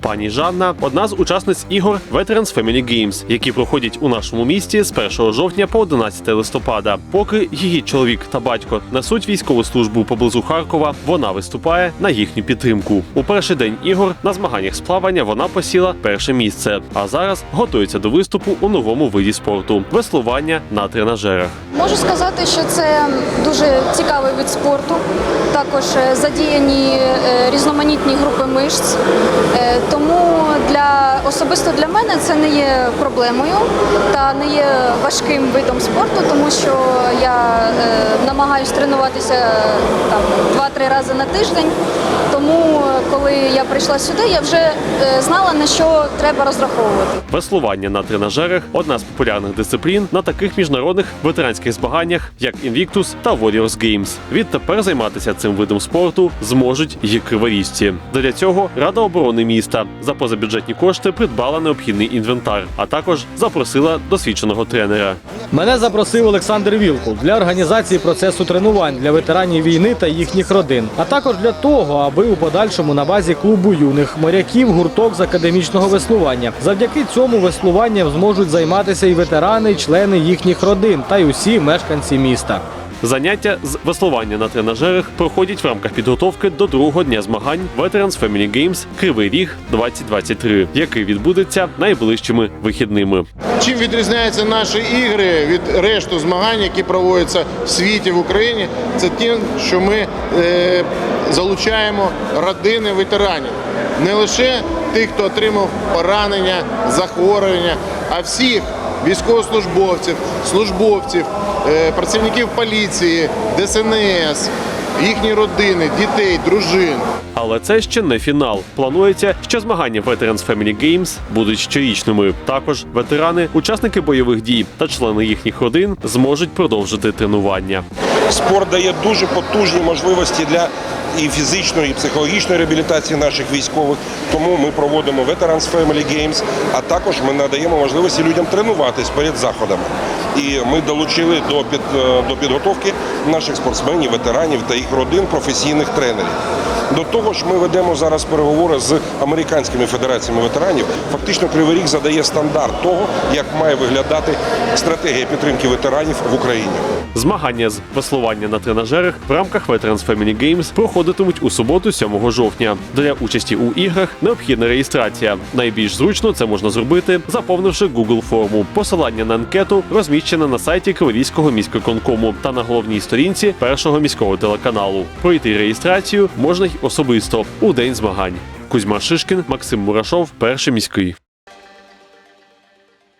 Пані Жанна одна з учасниць ігор Veterans Family Games, які проходять у нашому місті з 1 жовтня по 11 листопада. Поки її чоловік та батько несуть військову службу поблизу Харкова, вона виступає на їхню підтримку. У перший день ігор на змаганнях з плавання вона посіла перше місце, а зараз готується до виступу у новому виді спорту веслування на тренажерах. Можу сказати, що це дуже цікавий вид спорту. Також е, задіяні е, різноманітні групи мишць. Е, Тому для особисто для мене це не є проблемою та не є важким видом спорту, тому що я е, намагаюся тренуватися там 2-3 рази на тиждень. Тому, е, коли я прийшла сюди, я вже е, знала на що треба розраховувати. Веслування на тренажерах одна з популярних дисциплін на таких міжнародних ветеранських змаганнях, як Invictus та Warriors Games. Відтепер займатися цим видом спорту зможуть і криворіжці. Для цього Рада оборони міста за позабюджетні кошти придбала необхідний інвентар, а також запросила досвідченого тренера. Мене запросив Олександр Вілкул для організації процесу тренувань для ветеранів війни та їхніх родин, а також для того, аби у подальшому на базі клубу юних моряків гурток з академічного веслування. Завдяки цьому веслуванням зможуть займатися і ветерани, і члени їхніх родин та й усі мешканці міста. Заняття з веслування на тренажерах проходять в рамках підготовки до другого дня змагань Veterans Family Games Кривий Ріг 2023, який відбудеться найближчими вихідними. Чим відрізняються наші ігри від решту змагань, які проводяться в світі в Україні, це тим, що ми е, залучаємо родини ветеранів. Не лише тих, хто отримав поранення, захворювання, а всіх військовослужбовців, службовців, е, працівників поліції, ДСНС, їхні родини, дітей, дружин. Але це ще не фінал. Планується, що змагання Veterans Family Games будуть щорічними. Також ветерани, учасники бойових дій та члени їхніх родин зможуть продовжити тренування. Спорт дає дуже потужні можливості для і фізичної, і психологічної реабілітації наших військових. Тому ми проводимо Veterans Family Games, а також ми надаємо можливості людям тренуватись перед заходами. І ми долучили до, під, е, до підготовки наших спортсменів, ветеранів та їх родин професійних тренерів. До того ж, ми ведемо зараз переговори з американськими федераціями ветеранів. Фактично, Кривий Ріг задає стандарт того, як має виглядати стратегія підтримки ветеранів в Україні. Змагання з веслування на тренажерах в рамках Veterans Family Games проходитимуть у суботу, 7 жовтня. Для участі у іграх необхідна реєстрація. Найбільш зручно це можна зробити, заповнивши Google форму. Посилання на анкету розміщене на сайті Криворізького міськвиконкому та на головній сторінці першого міського телеканалу. Пройти реєстрацію можна й особисто у день змагань. Кузьма Шишкін, Максим Мурашов, перший міський.